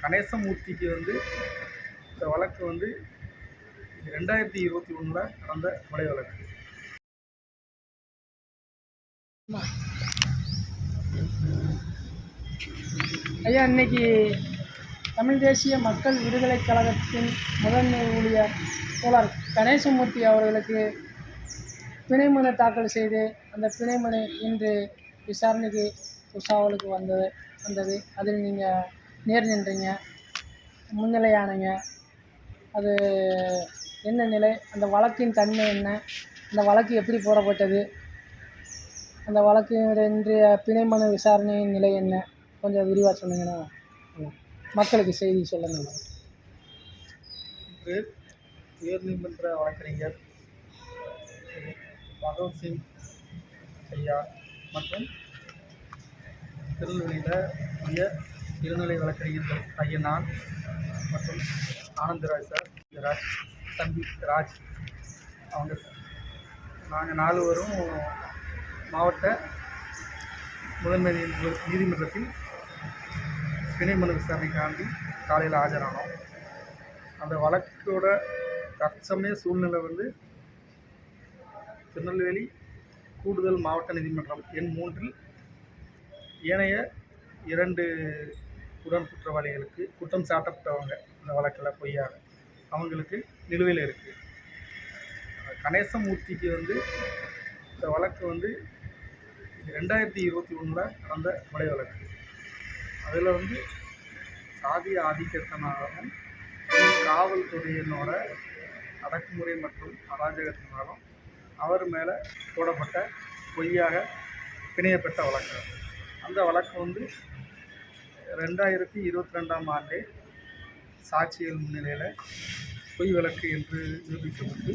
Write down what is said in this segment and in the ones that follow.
கணேசமூர்த்திக்கு வந்து இந்த வழக்கு வந்து ரெண்டாயிரத்தி இருபத்தி ஒன்றில் நடந்த கொலை வழக்கு. ஐயா இன்னைக்கு தமிழ் தேசிய மக்கள் விடுதலைக் கழகத்தின் முதன்மை ஊழியர் தோழர் கணேசமூர்த்தி அவர்களுக்கு பிணைமனை தாக்கல் செய்து அந்த பிணைமனு இன்று விசாரணைக்கு உஷாவலுக்கு வந்தது வந்தது. அதில் நீங்கள் நேர் நின்றீங்க முன்னிலையானீங்க அது என்ன நிலை? அந்த வழக்கின் தன்மை என்ன? அந்த வழக்கு எப்படி போடப்பட்டது? அந்த வழக்கு இன்றைய பிணை மனு விசாரணையின் நிலை என்ன? கொஞ்சம் விரிவாக சொன்னீங்கன்னா மக்களுக்கு செய்தி சொல்லுங்கள் இன்று உயர்நீதிமன்ற வழக்கறிஞர் பகவத் சிங் ஐயா மற்றும் திருநெல்வேலியில் உயர் இருநிலை வழக்கறிஞர்கள் ஐயா மற்றும் ஆனந்தராஜ் சார் ராஜ் தம்பி ராஜ் அவங்க சார். நாங்கள் நாலுவரும் மாவட்ட முதன்மை நீதிமன்றத்தில் பிணை மனு விசாரணைக்காண்டி காலையில் ஆஜரானோம். அந்த வழக்கோட தற்சமய சூழ்நிலை வந்து திருநெல்வேலி கூடுதல் மாவட்ட நீதிமன்றம் எண் மூன்றில் ஏனைய இரண்டு உடன் குற்றவாளிகளுக்கு குற்றம் சாட்டப்பட்டவங்க இந்த வழக்கில் பொய்யாக. அவங்களுக்கு நிலுவையில் இருக்குது கணேசமூர்த்திக்கு வந்து இந்த வழக்கு வந்து ரெண்டாயிரத்தி இருபத்தி ஒன்றில் நடந்த கொலை வழக்கு. அதில் வந்து சாதி ஆதிக்கத்தினாலும் காவல்துறையினோட அடக்குமுறை மற்றும் அராஜகத்தினாலும் அவர் மேலே போடப்பட்ட பொய்யாக பிணையப்பட்ட வழக்கு. அந்த வழக்கு வந்து ரெண்டாயிரத்தி இருபத்தி ரெண்டாம் ஆண்டே சாட்சிகள் முன்னிலையில் பொய் வழக்கு என்று நிரூபிக்கப்பட்டு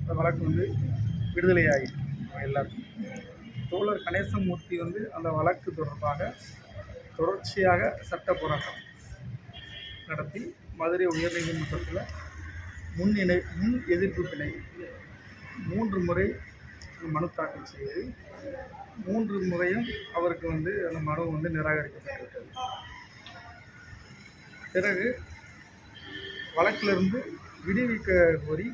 அந்த வழக்கு வந்து விடுதலையாகி எல்லாருக்கும். தோழர் கணேசமூர்த்தி வந்து அந்த வழக்கு தொடர்பாக தொடர்ச்சியாக சட்ட போராட்டம் நடத்தி மதுரை உயர்நீதிமன்றத்தில் முன் இணை முன் எதிர்ப்பு பிணை மூன்று முறை மனு தாக்கல் செய்து மூன்று முறையும் அவருக்கு வந்து அந்த மனு வந்து நிராகரிக்கப்பட்டுவிட்டது பிறகு வழக்கிலிருந்து விடுவிக்க கோரி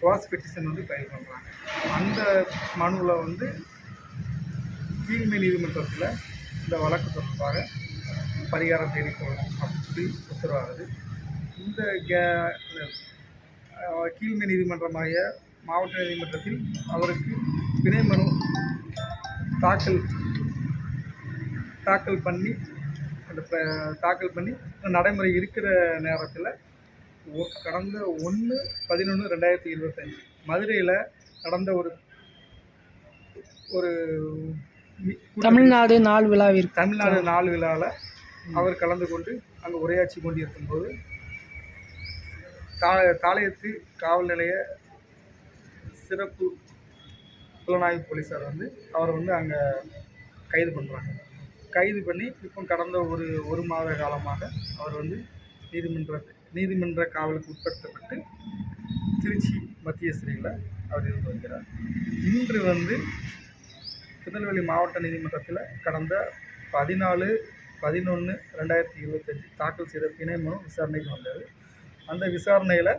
கிராஸ் பெட்டிஷன் வந்து ஃபைல் பண்ணுறாங்க அந்த மனுவில் வந்து கீழ்மை நீதிமன்றத்தில் இந்த வழக்கு தொடர்பாக பரிகாரம் தேடி அப்படின்னு சொல்லி உத்தரவாகுது. இந்த கே- கீழ்மை நீதிமன்றமாகிய மாவட்ட நீதிமன்றத்தில் அவருக்கு பிணை மனு தாக்கல் தாக்கல் பண்ணி அந்த தாக்கல் பண்ணி நடைமுறை இருக்கிற நேரத்தில் கடந்த ஒன்று பதினொன்று ரெண்டாயிரத்தி இருபத்தஞ்சி மதுரையில் நடந்த ஒரு ஒரு தமிழ்நாடு நாள் விழாவிற்கு. தமிழ்நாடு நாள் விழாவில் அவர் கலந்து கொண்டு அங்கே உரையாற்றி கொண்டிருக்கும்போது தா தாளையத்து காவல் நிலைய சிறப்பு புலனாய்வு போலீஸார் வந்து அவரை வந்து அங்கே கைது பண்ணுறாங்க கைது பண்ணி இப்போ கடந்த ஒரு ஒரு மாத காலமாக அவர் வந்து நீதிமன்ற நீதிமன்ற காவலுக்கு உட்படுத்தப்பட்டு திருச்சி மத்திய சிறையில் அவர் இருந்து வருகிறார். இன்று வந்து திருநெல்வேலி மாவட்ட நீதிமன்றத்தில் கடந்த பதினாலு பதினொன்று ரெண்டாயிரத்தி இருபத்தஞ்சி தாக்கல் செய்த பிணை மனு விசாரணைக்கு வந்தது. அந்த விசாரணையில்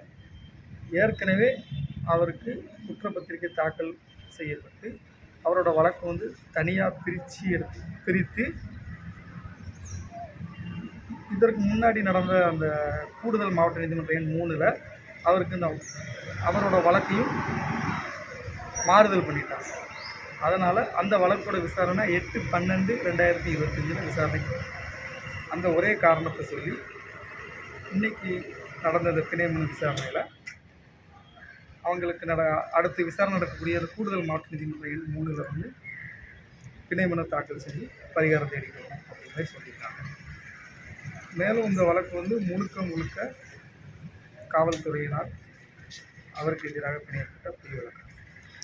ஏற்கனவே அவருக்கு குற்றப்பத்திரிகை தாக்கல் செய்யப்பட்டு அவரோட வழக்கு வந்து தனியாக பிரித்து எடுத்து பிரித்து இதற்கு முன்னாடி நடந்த அந்த கூடுதல் மாவட்ட நீதிமன்ற எண் மூணில் அவருக்கு இந்த அவரோட வழக்கையும் மாறுதல் பண்ணிட்டாங்க. அதனால் அந்த வழக்கோட விசாரணை எட்டு பன்னெண்டு ரெண்டாயிரத்தி இருபத்தஞ்சில் விசாரணைக்கு அந்த ஒரே காரணத்தை சொல்லி இன்னைக்கு நடந்த இந்த பிணைமனு விசாரணையில் அவங்களுக்கு நட அடுத்து விசாரணை நடக்கக்கூடிய கூடுதல் மாவட்ட நீதிமன்ற மூணில் வந்து பிணை மனு தாக்கல் செஞ்சு பரிகாரம் தேடிக்கணும் அப்படின்னு சொல்லியிருக்காங்க. மேலும் இந்த வழக்கு வந்து முழுக்க முழுக்க காவல்துறையினால் அவருக்கு எதிராக பிணையப்பட்ட பொய் வழக்கு.